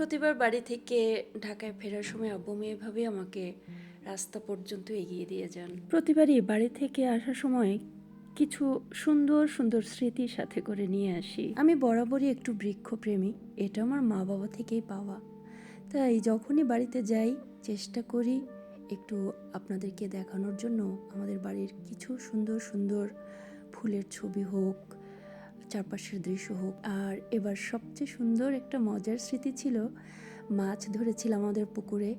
প্রতিবার বাড়ি থেকে ঢাকায় ফেরার সময় আব্বু মেয়ে এভাবে আমাকে রাস্তা পর্যন্ত এগিয়ে দিয়ে যান। প্রতিবারই বাড়ি থেকে আসার সময় কিছু সুন্দর সুন্দর স্মৃতি সাথে করে নিয়ে আসি। আমি বরাবরই একটু বৃক্ষপ্রেমী এটা আমার মা বাবা থেকেই পাওয়া। তাই যখনই বাড়িতে যাই চেষ্টা করি একটু আপনাদেরকে দেখানোর জন্য আমাদের বাড়ির কিছু সুন্দর সুন্দর ফুলের ছবি হোক চারপাশের দৃশ্য হোক। আর এবার সবচেয়ে সুন্দর একটা মজার স্মৃতি ছিল মাছ ধরেছিলাম আমাদের পুকুরে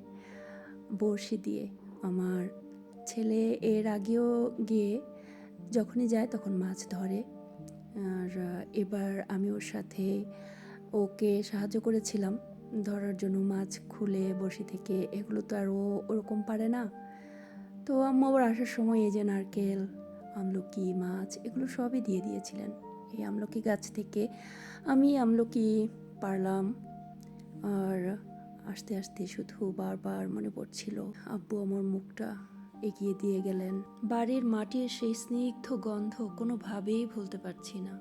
বড়শি দিয়ে। আমার ছেলে এর আগেও গিয়ে যখনই যায় তখন মাছ ধরে। আর এবার আমি ওর সাথে ওকে সাহায্য করেছিলাম ধরার জন্য মাছ খুলে বড়শি থেকে। এগুলো তো আর ও ওরকম পারে না। তো আম্মু আবার আসার সময় এই যে নারকেল, আমলকি, মাছ এগুলো সবই দিয়ে দিয়েছিলেন। এই আমলকি গাছ থেকে আমি আমলকি পারলাম। আর আস্তে আস্তে শুধু বারবার মনে পড়ছিল, আব্বু আমার মুখটা এগিয়ে দিয়ে গেলেন। বাড়ির মাটির সেই স্নিগ্ধ গন্ধ কোনোভাবেই ভুলতে পারছি না।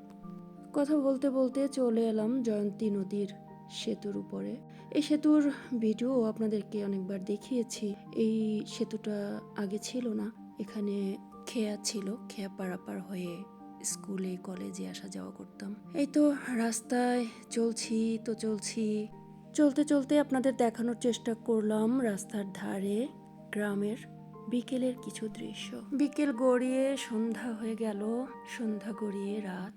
কথা বলতে বলতে চলে এলাম জয়ন্তী নদীর সেতুর উপরে। এই সেতুর ভিডিও আপনাদেরকে অনেকবার দেখিয়েছি। এই সেতুটা আগে ছিল না, এখানে খেয়া ছিল, খেয়া পারাপার হয়ে স্কুলে, কলেজে আসা যাওয়া করতাম। এই তো রাস্তায় চলছি, তো চলছি। চলতে চলতে আপনাদের দেখানোর চেষ্টা করলাম রাস্তার ধারে গ্রামের বিকেলের কিছু দৃশ্য। বিকেল গড়িয়ে সন্ধ্যা হয়ে গেল, সন্ধ্যা গড়িয়ে রাত।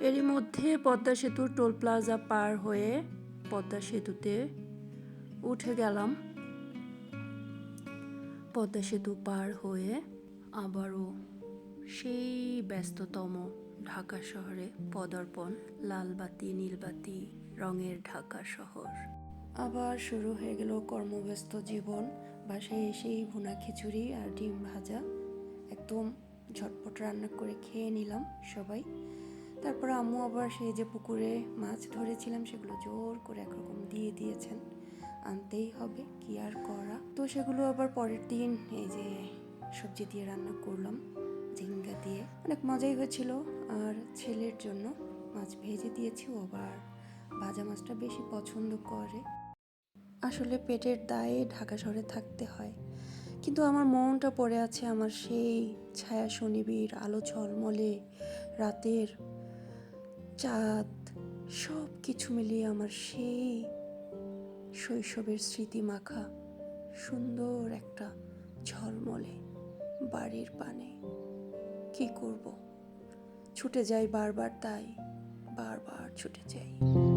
এরই মধ্যে পদ্মা সেতুর টোল প্লাজা পার হয়ে পদ্মা সেতুতে উঠে গেলাম। পদ্মা সেতু পার হয়ে আবারও সেই ব্যস্ততম ঢাকা শহরে পদার্পণ, লালবাতি, নীলবাতি, রঙের ঢাকা শহর। আবার শুরু হয়ে গেল কর্মব্যস্ত জীবন, বাসায় এসেই ভুনা খিচুড়ি আর ডিম ভাজা। একদম ঝটপট রান্না করে খেয়ে নিলাম সবাই। তারপর আম্মু আবার সেই যে পুকুরে মাছ ধরেছিলাম, সেগুলো জোর করে একরকম দিয়ে দিয়েছেন। আনতেই হবে, কি আর করা? তো সেগুলো আবার পরের দিন এই যে সবজি দিয়ে রান্না করলাম। ঝিঙ্গা দিয়ে। অনেক মজাই হয়েছিল। আর ছেলের জন্য মাছ ভেজে দিয়েছি। ও আবার ভাজা মাছটা বেশি পছন্দ করে। আসলে পেটের দায়ে ঢাকা শহরে থাকতে হয়। কিন্তু আমার মনটা পড়ে আছে আমার সেই ছায়া শনিবীর আলো ঝলমলে রাতের চাঁদ। সব কিছু মিলিয়ে আমার সেই শৈশবের স্মৃতি মাখা সুন্দর একটা ঝলমলে বাড়ির পানে। কি করব? ছুটে যাই বারবার তাই বারবার ছুটে যাই।